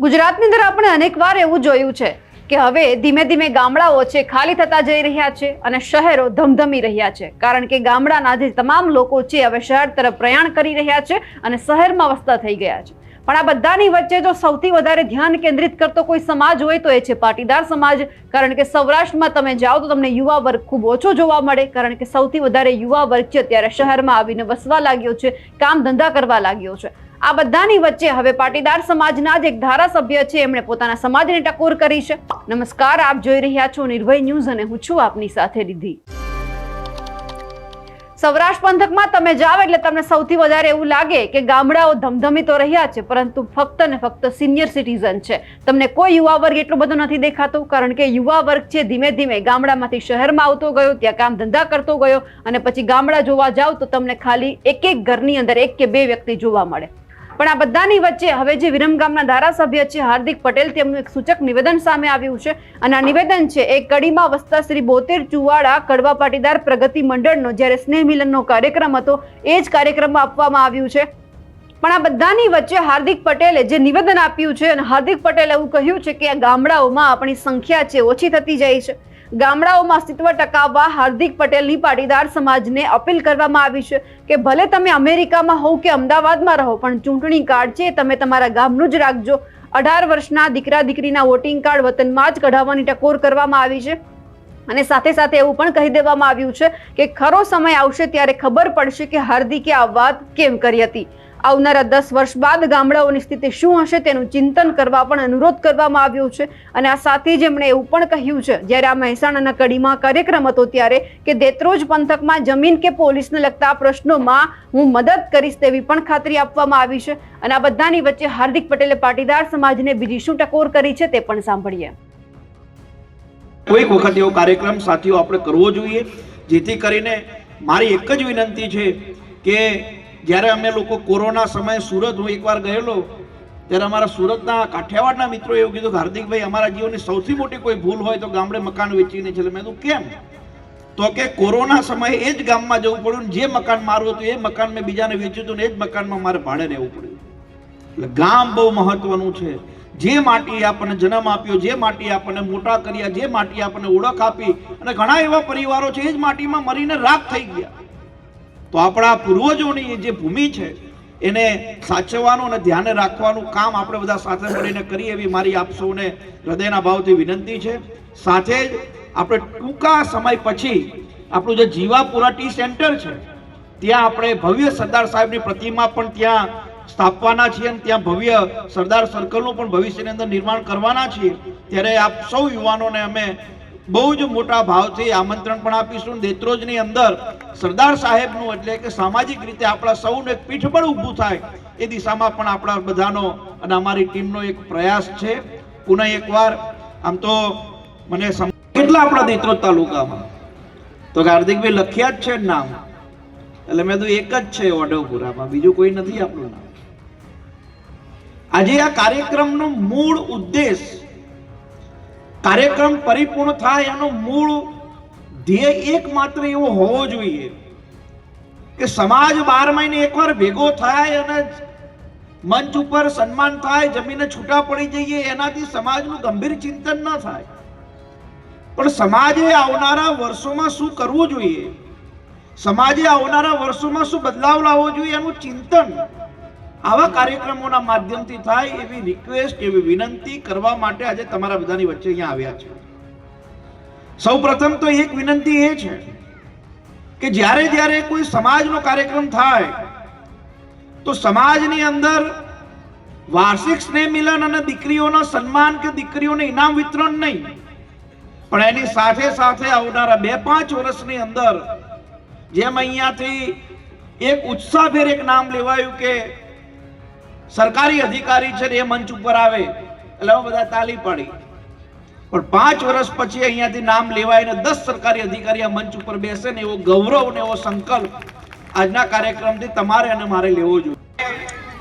ગુજરાતની અંદર આપણે અનેકવાર એવું જોયું છે કે હવે ધીમે ધીમે ગામડાઓ છે ખાલી થતા જઈ રહ્યા છે અને શહેરો ધમધમી રહ્યા છે. કારણ કે ગામડાના જે તમામ લોકો છે હવે શહેર તરફ પ્રયાણ કરી રહ્યા છે અને શહેરમાં વસતા થઈ ગયા છે. પણ આ બધાની વચ્ચે જો સૌથી વધારે ધ્યાન કેન્દ્રિત કરતો કોઈ સમાજ હોય તો એ છે પાટીદાર સમાજ. કારણ કે સૌરાષ્ટ્રમાં તમે જાઓ તો તમને યુવા વર્ગ ખૂબ ઓછો જોવા મળે. કારણ કે સૌથી વધારે યુવા વર્ગ છે અત્યારે શહેરમાં આવીને વસવા લાગ્યો છે, કામ ધંધા કરવા લાગ્યો છે. આ બધાની વચ્ચે હવે પાટીદાર સમાજના જ એક ધારાસભ્ય છે. એમણે પોતાના સમાજને ટકોર કરી છે. નમસ્કાર, આપ જોઈ રહ્યા છો નિર્ભય ન્યૂઝ અને હું છું આપની સાથે રીધી સૌરાષ્ટ્ર પંથકમાં તમે જાઓ એટલે તમને સૌથી વધારે એવું લાગે કે ગામડાઓ ધમધમી તો રહ્યા છે, પરંતુ ફક્ત ને ફક્ત સિનિયર સિટીઝન છે. તમને કોઈ યુવા વર્ગ એટલો બધો નથી દેખાતો, કારણ કે યુવા વર્ગ છે ધીમે ધીમે ગામડામાંથી શહેરમાં આવતો ગયો, ત્યાં કામ ધંધા કરતો ગયો અને પછી ગામડા જોવા જાવ તો તમને ખાલી એક એક ઘરની અંદર એક કે બે વ્યક્તિ જોવા મળે. પણ આ બધાની વચ્ચે હવે જે વિરમગામના ધારાસભ્ય છે, હાર્દિક પટેલ, તેમનું એક સૂચક નિવેદન સામે આવ્યું છે. અને આ નિવેદન છે, એ કડીમાં વસતા શ્રી બોતેર ચુવાડા કડવા પાટીદાર પ્રગતિ મંડળનો, જ્યારે સ્નેહ મિલનનો કાર્યક્રમ હતો, એ જ કાર્યક્રમમાં આપવામાં આવ્યું છે. પણ આ બધાની વચ્ચે હાર્દિક પટેલે જે નિવેદન આપ્યું છે, અને હાર્દિક પટેલે એવું કહ્યું છે કે આ ગામડાઓમાં આપણી સંખ્યા છે, ઓછી થતી જાય છે. ગામડાઓમાં અસ્તિત્વ ટકાવવા હાર્દિક પટેલની પાટીદાર સમાજને અપીલ કરવામાં આવી છે કે ભલે તમે અમેરિકામાં હોવ કે અમદાવાદમાં રહો, પણ ચૂંટણી કાર્ડ છે તમે તમારા ગામનું જ રાખજો. અઢાર વર્ષના દીકરા દીકરીના વોટિંગ કાર્ડ વતનમાં જ કઢાવવાની ટકોર કરવામાં આવી છે. અને સાથે સાથે એવું પણ કહી દેવામાં આવ્યું છે કે ખરો સમય આવશે ત્યારે ખબર પડશે કે હાર્દિકે આ વાત કેમ કરી હતી. આવનારા દસ વર્ષ બાદ ગામડાઓની સ્થિતિ શું હશે તેનું ચિંતન કરવા પણ અનુરોધ કરવામાં આવ્યો છે. અને આ સાથે જ એમણે એવું પણ કહ્યું છે, જ્યારે આ મહેસાણાના કડીમાં કાર્યક્રમ હતો ત્યારે કે દેત્રોજ પંથકમાં જમીન કે પોલીસને લગતા પ્રશ્નોમાં હું મદદ કરીશ તેવી પણ ખાતરી આપવામાં આવી છે. અને આ બધાની વચ્ચે હાર્દિક પટેલે પાટીદાર સમાજને બીજી શું ટકોર કરી છે તે પણ સાંભળીએ. કોઈક વખત એવો કાર્યક્રમ સાથીઓ આપણે કરવો જોઈએ, જેથી કરીને મારી એક જ વિનંતી છે કે જ્યારે અમે લોકો કોરોના સમયે સુરત, હું એકવાર ગયેલો, ત્યારે અમારા સુરતના કાઠિયાવાડના મિત્રો એવું કીધું હાર્દિકભાઈ, અમારા જીવનની સૌથી મોટી કોઈ ભૂલ હોય તો ગામડે મકાન વેચીને છે. મેં કીધું, કેમ? તો કે કોરોના સમયે એ જ ગામમાં જવું પડ્યું જે મકાન મારું હતું, એ મકાન મેં બીજાને વેચ્યું હતું ને એ જ મકાનમાં મારે ભાડે રહેવું પડ્યું. એટલે ગામ બહુ મહત્વનું છે. જે માટી આપણને જન્મ આપ્યો, જે માટી આપણને મોટા કર્યા, જે માટી આપણને ઓળખ આપી, અને ઘણા એવા પરિવારો છે, એ જ માટીમાં મરીને રાખ થઈ ગયા. તો આપણા પૂર્વજોની જે ભૂમિ છે, એને સાચવવાનું અને ધ્યાને રાખવાનું કામ આપણે બધા સાથે મળીને કરીએ એવી મારી આપ સૌને હૃદયના ભાવથી વિનંતી છે. સાથે જ આપણે ટૂંકા સમય પછી આપણું જે જીવાપુરા ટી સેન્ટર છે, ત્યાં આપણે ભવ્ય સરદાર સાહેબની પ્રતિમા પણ ત્યાં સ્થાપવાના છીએ અને ત્યાં ભવ્ય સરદાર સર્કલનું પણ ભવિષ્યની અંદર નિર્માણ કરવાના છીએ. ત્યારે આપ સૌ યુવાનોને અમે બહુ જ મોટા ભાવથી આમંત્રણ પણ આપીશું. દેત્રોજની અંદર સરદાર સાહેબનું એટલે કે સામાજિક રીતે આપણા સૌનું એક પીઠબળ ઊભું થાય એ દિશામાં પણ આપણા બધાનો અને અમારી ટીમનો એક પ્રયાસ છે. પુનઃ એકવાર આમ તો મને કેટલા આપણા દેત્રોજ તાલુકામાં? તો હાર્દિકભાઈ લખ્યા જ છે નામ. એટલે મેં તો એક જ છે ઓઢવપુરામાં. બીજું કોઈ નથી આપણું નામ. આજે આ કાર્યક્રમનો મૂળ ઉદ્દેશ કાર્યક્રમ પરિપૂર્ણ થાય એનો મૂળ ધ્યેય એકમાત્ર એવો હોવો જોઈએ કે સમાજ બાર મહિને એકવાર ભેગો થાય અને મંચ ઉપર સન્માન થાય, જમીને છૂટા પડી જઈએ, એનાથી સમાજનું ગંભીર ચિંતન ન થાય. પણ સમાજે આવનારા વર્ષોમાં શું કરવું જોઈએ? સમાજે આવનારા વર્ષોમાં શું બદલાવ લાવવો જોઈએ એનું ચિંતન આવા કાર્યક્રમોના માધ્યમથી થાય એવી રિક્વેસ્ટ એવી વિનંતી કરવા માટે આજે તમારા બધાની વચ્ચે અહીંયા આવ્યા છે. સૌ પ્રથમ તો એક વિનંતી એ છે કે જ્યારે જ્યારે કોઈ સમાજનો કાર્યક્રમ થાય, તો સમાજની અંદર વાર્ષિક સ્નેહ મિલન અને દીકરીઓના સન્માન કે દીકરીઓને ઇનામ વિતરણ નહીં, પણ એની સાથે સાથે આવનારા બે પાંચ વર્ષની અંદર જેમ અહીંયાથી એક ઉત્સાહભેર એક નામ લેવાયું કે સરકારી અધિકારી છે ને એ મંચ ઉપર આવે. એટલે અમે બધા તાલી પાડી. પણ પાંચ વર્ષ પછી અહીંયાથી નામ લેવાય દસ સરકારી અધિકારી આ મંચ ઉપર બેસે ને એવો ગૌરવ ને એવો સંકલ્પ આજના કાર્યક્રમથી તમારે અને મારે લેવો જોઈએ.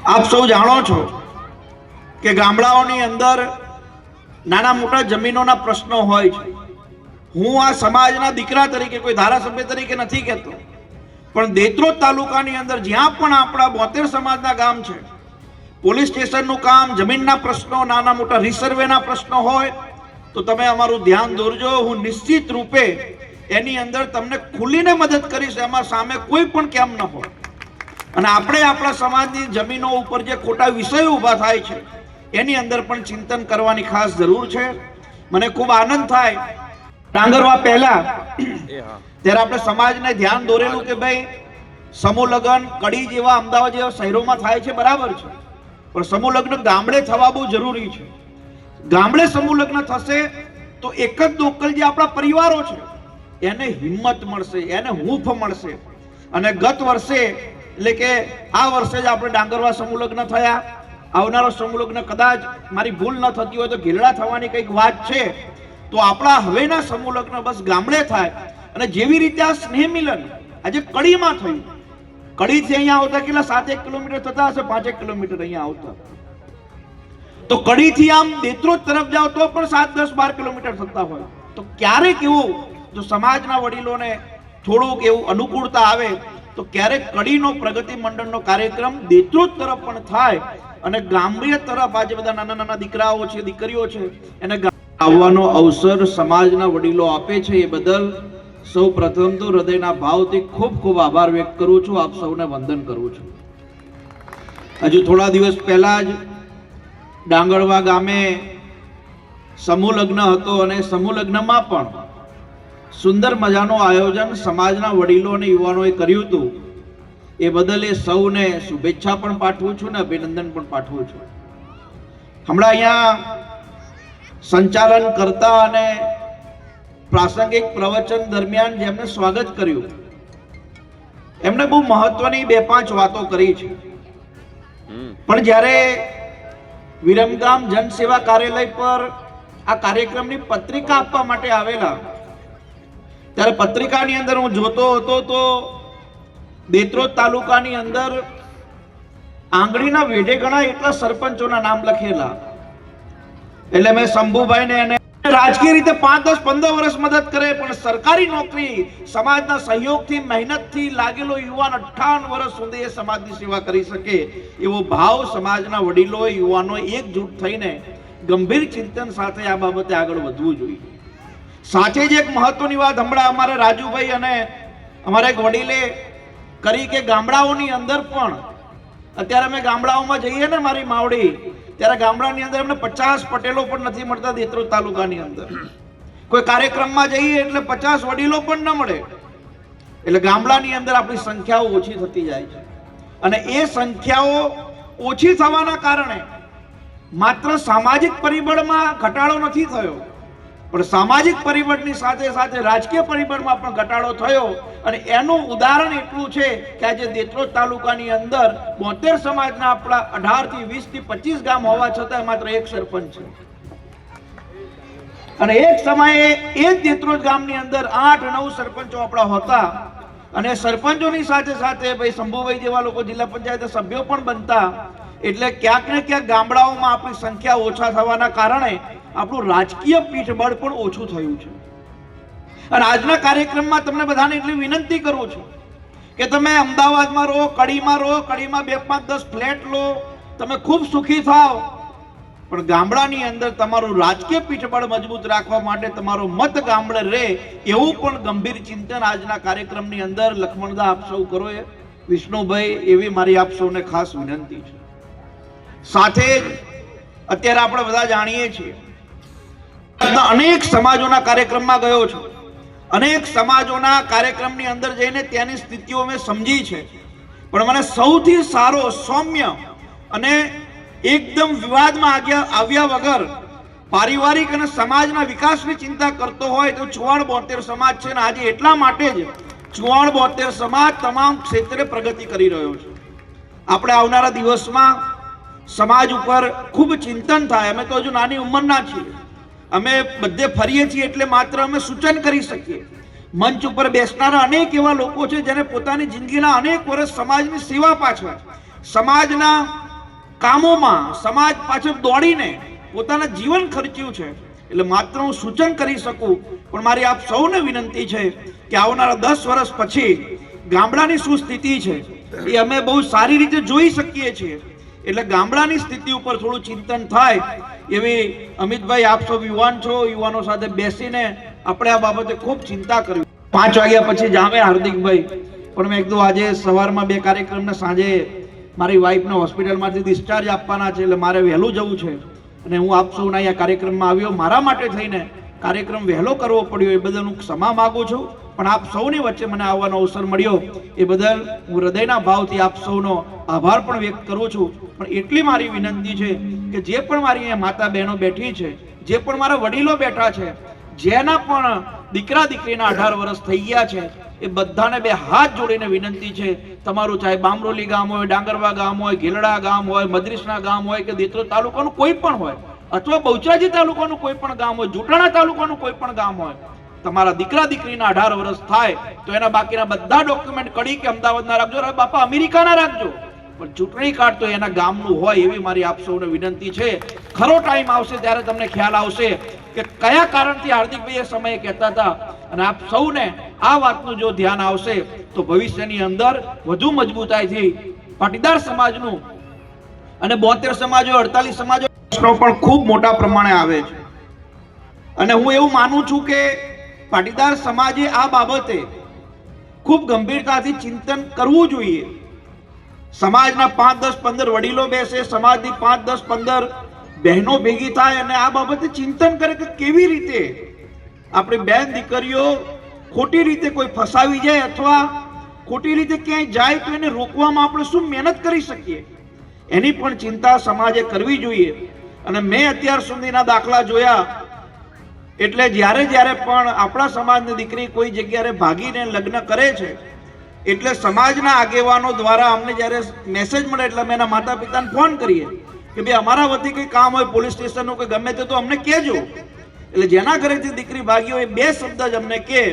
આપ સૌ જાણો છો કે ગામડાઓની અંદર નાના મોટા જમીનોના પ્રશ્નો હોય છે. હું આ સમાજના દીકરા તરીકે, કોઈ ધારાસભ્ય તરીકે નથી કહેતો. પણ દેત્રોજ તાલુકાની અંદર જ્યાં પણ આપણા બોતેર સમાજના ગામ છે પોલીસ સ્ટેશનનું કામ જમીનના પ્રશ્નો, નાના મોટા રિસર્વેના પ્રશ્નો હોય, તો તમે અમારું ધ્યાન દોરજો. હું નિશ્ચિત રૂપે એની અંદર તમને ખુલીને મદદ કરીશ, એમાં સામે કોઈ પણ કેમ ન હોય. અને આપણે આપણા સમાજની જમીનો ઉપર જે ખોટા વિષયો ઊભા થાય છે, એની અંદર પણ ચિંતન કરવાની ખાસ જરૂર છે. મને ખૂબ આનંદ થાય. ડાંગરવા પહેલા, ત્યારે આપણે સમાજને ધ્યાન દોરેલું કે ભાઈ, સમૂહ લગ્ન, કડી જેવા, અમદાવાદ જેવા શહેરોમાં થાય છે, બરાબર છે. પણ સમૂહ લગ્ન ગામડે થવા બહુ જરૂરી છે. ગામડે સમૂહ લગ્ન થશે તો એક જ લોકલ જે આપણા પરિવારો છે, એને હિંમત મળશે, એને હૂંફ મળશે. અને ગત વર્ષે, એટલે કે આ વર્ષે જ આપણે ડાંગરવા સમૂહ લગ્ન થયા. આવનારો સમૂહ લગ્ન કદાચ મારી ભૂલ ન થતી હોય તો ઘેરડા થવાની કંઈક વાત છે. તો આપણા હવેના સમૂહ લગ્ન બસ ગામડે થાય. અને જેવી રીતે આ સ્નેહ મિલન આજે કડીમાં થયું કડીથી અહીંયા આવતા? કેટલા? સાતેક કિલોમીટર થતા હશે પાંચેક કિલોમીટર અહીંયા આવતા. તો કડીથી આમ દેત્રોજ તરફ જાઓ તો પણ સાત, દસ, બાર કિલોમીટર થતા હોય. તો ક્યારેક એવું, જો સમાજના વડીલોને થોડુંક એવું અનુકૂળતા આવે, તો ક્યારેક કડીનો પ્રગતિ મંડળનો કાર્યક્રમ દેત્રોજ તરફ પણ થાય અને ગામડીય તરફ આજે બધા નાના નાના દીકરાઓ છે, દીકરીઓ છે, એને આવવાનો અવસર સમાજના વડીલો આપે છે એ બદલ સૌ પ્રથમ તો હૃદયના ભાવથી ખૂબ ખૂબ આભાર વ્યક્ત કરું છું. આપ સૌને વંદન કરું છું. હજુ થોડા દિવસ પહેલા જ ડાંગરવા ગામે સમૂહ લગ્ન હતો અને સમૂહ લગ્નમાં પણ સુંદર મજાનું આયોજન સમાજના વડીલો અને યુવાનોએ કર્યું હતું. એ બદલ એ સૌને શુભેચ્છા પણ પાઠવું છું ને અભિનંદન પણ પાઠવું છું. હમણાં અહીંયા સંચાલન કરતા અને પ્રાસંગિક પ્રવચન દરમિયાન જેમને સ્વાગત કર્યું. એમણે બહુ મહત્વની બે પાંચ વાતો કરી છે. પણ જ્યારે વિરમગામ જનસેવા કાર્યાલય પર આ કાર્યક્રમની પત્રિકા આપવા માટે આવેલા ત્યારે પત્રિકાની અંદર હું જોતો હતો તો દેત્રોદ તાલુકાની અંદર આંગળીના વેઢે ઘણા એટલા સરપંચોના નામ લખેલા. એટલે મેં શંભુભાઈને એને રાજકીય રીતે પાંચ દસ, પંદર વર્ષ મદદ કરે, પણ સરકારી નોકરી સમાજના સહયોગથી, મહેનતથી લાગેલો યુવાન અઠાવન વર્ષ સુધી એ સમાજની સેવા કરી શકે. એવો ભાવ સમાજના વડીલો યુવાનો એકજૂટ થઈને ગંભીર ચિંતન સાથે આ બાબતે આગળ વધવું જોઈએ. સાથે જ એક મહત્વની વાત હમણાં અમારે રાજુભાઈ અને અમારા એક વડીલે કરી કે ગામડાઓની અંદર પણ, અત્યારે અમે ગામડાઓમાં જઈએ ને મારી માવડી ત્યારે ગામડાની અંદર એમને પચાસ પટેલો પણ નથી મળતા દેત્રોજ તાલુકાની અંદર. કોઈ કાર્યક્રમમાં જઈએ એટલે પચાસ વડીલો પણ ન મળે. એટલે ગામડાની અંદર આપણી સંખ્યાઓ ઓછી થતી જાય છે. અને એ સંખ્યાઓ ઓછી થવાના કારણે માત્ર સામાજિક પરિબળમાં ઘટાડો નથી થયો. પણ સામાજિક પરિબળની સાથે સાથે રાજકીય પરિબળમાં પણ ઘટાડો થયો અને એનું ઉદાહરણ એટલું છે કે આજે દેત્રોજ તાલુકાની અંદર બોતેર સમાજના આપણા અઢારથી વીસથી પચીસ ગામ હોવા છતાં માત્ર એક સરપંચ છે. અને એક સમયે એ જ દેત્રોજ ગામની અંદર આઠ નવ સરપંચો આપણા હતા. અને સરપંચોની સાથે સાથે ભાઈ શંભુભાઈ જેવા લોકો જિલ્લા પંચાયત સભ્યો પણ બનતા. એટલે ક્યાંક ને ક્યાંક ગામડાઓમાં આપણી સંખ્યા ઓછા થવાના કારણે આપણું રાજકીય પીઠબળ પણ ઓછું થયું છે. અને આજના કાર્યક્રમમાં તમને બધાને એટલી વિનંતી કરું છું કે તમે અમદાવાદમાં રહો, કડીમાં રહો, કડીમાં બે પાંચ દસ ફ્લેટ લો, તમે ખૂબ સુખી થાવ. પણ ગામડાની અંદર તમારું રાજકીય પીઠબળ મજબૂત રાખવા માટે તમારો મત ગામડે રહે એવું પણ ગંભીર ચિંતન આજના કાર્યક્રમની અંદર લક્ષ્મણદા આપ સૌ કરો એ. વિષ્ણુભાઈ, એવી મારી આપ સૌને ખાસ વિનંતી છે. સાથે જ અત્યારે આપણે બધા જાણીએ છીએ. અનેક સમાજોના કાર્યક્રમમાં ગયો છું. અનેક સમાજોના કાર્યક્રમની અંદર જઈને ત્યાંની સ્થિતિઓ મેં સમજી છે. પણ મને સૌથી સારો સૌમ્ય અને એકદમ વિવાદમાં આવ્યા વગર પારિવારિક અને સમાજના વિકાસની ચિંતા કરતો હોય તો ચુવાણ બોતેર સમાજ છે ને આજે એટલા માટે જ ચુવાણ બોતેર સમાજ તમામ ક્ષેત્રે પ્રગતિ કરી રહ્યો છે. આપણે આવનારા દિવસમાં સમાજ ઉપર ખૂબ ચિંતન થાય. અમે તો હજુ નાની ઉંમરના છીએ. અમે બધે ફરીએ છીએ એટલે માત્ર અમે સૂચન કરી શકીએ. મંચ ઉપર બેસનારા અનેક એવા લોકો છે જેને પોતાની જિંદગીના અનેક વર્ષ સમાજની સેવા પાછળ, સમાજના કામોમાં, સમાજ પાછળ દોડીને પોતાના જીવન ખર્ચ્યું છે. એટલે માત્ર હું સૂચન કરી શકું, પણ મારી આપ સૌને વિનંતી છે કે આવનારા દસ વર્ષ પછી ગામડાની શું સ્થિતિ છે એ અમે બહુ સારી રીતે જોઈ શકીએ છીએ. એટલે ગામડાની સ્થિતિ ઉપર થોડું ચિંતન થાય એવી અમિતભાઈ, આપ સૌ યુવાન છો, યુવાનો સાથે બેસીને આપણે આ બાબતે ખૂબ ચિંતા કરવી પાંચ વાગ્યા પછી જામે હાર્દિકભાઈ. પણ મેં કીધું આજે સવારમાં બે કાર્યક્રમને સાંજે મારી વાઈફને હોસ્પિટલમાંથી ડિસ્ચાર્જ આપવાના છે, એટલે મારે વહેલું જવું છે. અને હું આપ સૌના અહીંયા કાર્યક્રમમાં આવ્યો, મારા માટે થઈને કાર્યક્રમ વહેલો કરવો પડ્યો, એ બદલ હું ક્ષમા માગું છું. પણ આપ સૌની વચ્ચે મને આવવાનો અવસર મળ્યો. એ બદલ હું હૃદયના ભાવથી આપ સૌનો આભાર પણ વ્યક્ત કરું છું. પણ એટલી મારી વિનંતી છે કે જે પણ મારી અહીંયા માતા બહેનો બેઠી છે, જે પણ મારા વડીલો બેઠા છે, જેના પણ દીકરા દીકરીના અઢાર વર્ષ થઈ ગયા છે, એ બધાને બે હાથ જોડીને વિનંતી છે. તમારું ચાહે બામરોલી ગામ હોય, ડાંગરવા ગામ હોય ગેલડા ગામ હોય, મદ્રીસના ગામ હોય કે દેત્રો તાલુકાનું કોઈ પણ હોય અથવા બહુચરાજી તાલુકાનું કોઈ પણ ગામ હોય, જુટાણા તાલુકાનું કોઈ પણ ગામ હોય, તમારા દીકરા દીકરીના અઢાર વર્ષ થાય, તો એના બાકીના બધા ડોક્યુમેન્ટ કડી કે અમદાવાદના રાખજો બાપા, અમેરિકાના રાખજો. પણ ચૂંટણી કાર્ડ તો એના ગામનું હોય એવી મારી આપ સૌને વિનંતી છે. ખરો ટાઈમ આવશે ત્યારે તમને ખ્યાલ આવશે કે કયા કારણથી હાર્દિકભાઈ એ સમયે કહેતા હતા. અને આપ સૌને આ વાતનું જો ધ્યાન આવશે, તો ભવિષ્યની અંદર વધુ મજબૂતાઈથી પાટીદાર સમાજનું અને બોતેર સમાજો, અડતાલીસ સમાજો પ્રશ્નો પણ ખૂબ મોટા પ્રમાણે આવે છે. અને હું એવું માનું છું કે પાટીદાર સમાજે આ બાબતે ખૂબ ગંભીરતાથી ચિંતન કરવું જોઈએ. સમાજના પાંચ દસ પંદર વડીલો બેસે, સમાજની પાંચ દસ પંદર બહેનો ભેગી થાય અને આ બાબતે ચિંતન કરે કે કેવી રીતે આપણી બેન દીકરીઓ ખોટી રીતે કોઈ ફસાવી જાય અથવા ખોટી રીતે ક્યાંય જાય તો એને રોકવામાં આપણે શું મહેનત કરી શકીએ? એની પણ ચિંતા સમાજે કરવી જોઈએ. અને મેં અત્યાર સુધીના દાખલા જોયા, એટલે જ્યારે જ્યારે પણ આપણા સમાજની દીકરી કોઈ જગ્યાએ ભાગીને લગ્ન કરે છે, એટલે સમાજના આગેવાનો દ્વારા અમને જ્યારે મેસેજ મળે એટલે અમે એના માતા પિતાને ફોન કરીએ કે ભાઈ, અમારા વતી કંઈ કામ હોય પોલીસ સ્ટેશનનું કે ગમે તે, તો અમને કહેજો. એટલે જેના ઘરેથી દીકરી ભાગી હોય, બે શબ્દ જ અમને કહે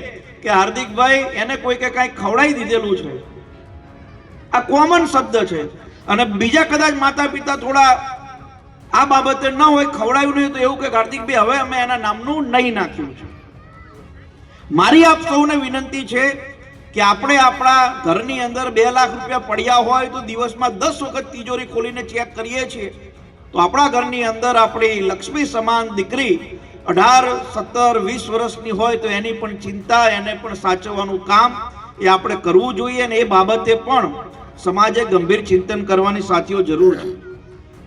કે, હાર્દિકભાઈ, એને કોઈ કે કાંઈ ખવડાવી દીધેલું છે. આ કોમન શબ્દ છે. અને બીજા કદાચ માતા પિતા થોડા આ બાબતે ન હોય, ખવડાવ્યું નહીં તો એવું કે હાર્દિકભાઈ હવે અમે એના નામનું નહીં નાખ્યું છે. મારી આપ સૌને વિનંતી છે કે આપણે આપણા ઘરની અંદર બે લાખ રૂપિયા પડ્યા હોય તો દિવસમાં દસ વખત તિજોરી ખોલીને ચેક કરીએ છીએ. તો આપણા ઘરની અંદર આપણી લક્ષ્મી સમાન દીકરી અઢાર, સત્તર, વીસ વર્ષની હોય તો એની પણ ચિંતા, એને પણ સાચવવાનું કામ એ આપણે કરવું જોઈએ અને એ બાબતે પણ સમાજે ગંભીર ચિંતન કરવાની સાથીઓ જરૂર છે.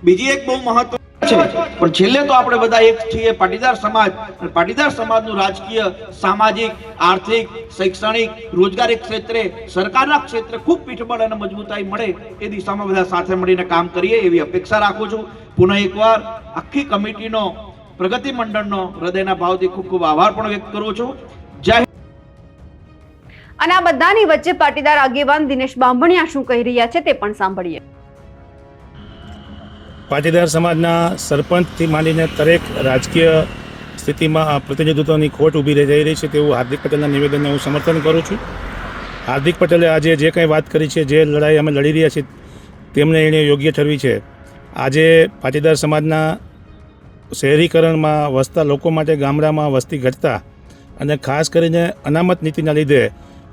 બીજી એક બહુ મહત્વ છે, પણ છેલ્લે તો આપણે બધા એક છીએ પાટીદાર સમાજ. પાટીદાર સમાજનું રાજકીય, સામાજિક, આર્થિક, શૈક્ષણિક, રોજગારી ક્ષેત્રે, સરકારના ક્ષેત્રે ખૂબ પીઠબળ અને મજબૂતાઈ મળે એ દિશામાં બધા સાથે મળીને કામ કરીએ એવી અપેક્ષા રાખું છું. પુનઃ એકવાર આખી કમિટીનો, પ્રગતિ મંડળનો હૃદયના ભાવથી ખૂબ ખૂબ આભાર પણ વ્યક્ત કરું છું. જય. અને આ બધાની વચ્ચે પાટીદાર આગેવાન દિનેશ બાંભણિયા શું કહી રહ્યા છે તે પણ સાંભળીએ. પાટીદાર સમાજના સરપંચથી માંડીને દરેક રાજકીય સ્થિતિમાં પ્રતિનિધિત્વની ખોટ ઊભી જઈ રહી છે તેવું હાર્દિક પટેલના નિવેદનને હું સમર્થન કરું છું. હાર્દિક પટેલે આજે જે કંઈ વાત કરી છે, જે લડાઈ અમે લડી રહ્યા છીએ, તેમને એણે યોગ્ય ઠરવી છે. આજે પાટીદાર સમાજના શહેરીકરણમાં વસતા લોકો માટે ગામડામાં વસ્તી ઘટતા અને ખાસ કરીને અનામત નીતિના લીધે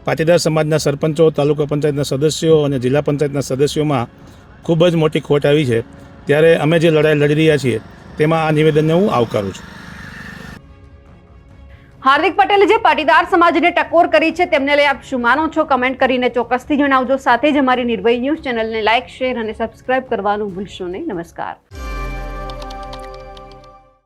પાટીદાર સમાજના સરપંચો, તાલુકા પંચાયતના સદસ્યો અને જિલ્લા પંચાયતના સદસ્યોમાં ખૂબ જ મોટી ખોટ આવી છે. ત્યારે અમે જે લડાઈ લડી રહ્યા છીએ, તેમાં આ નિવેદનને હું આવકારું છું. હાર્દિક પટેલે જે પાટીદાર સમાજને ટકોર કરી છે, તેમને લઈ આપ શું માનો છો? કમેન્ટ કરીને ચોક્કસથી જણાવજો. સાથે જ અમારી નિર્ભય ન્યૂઝ ચેનલને લાઇક શેર અને સબસ્ક્રાઇબ કરવાનું ભૂલશો નહીં. નમસ્કાર.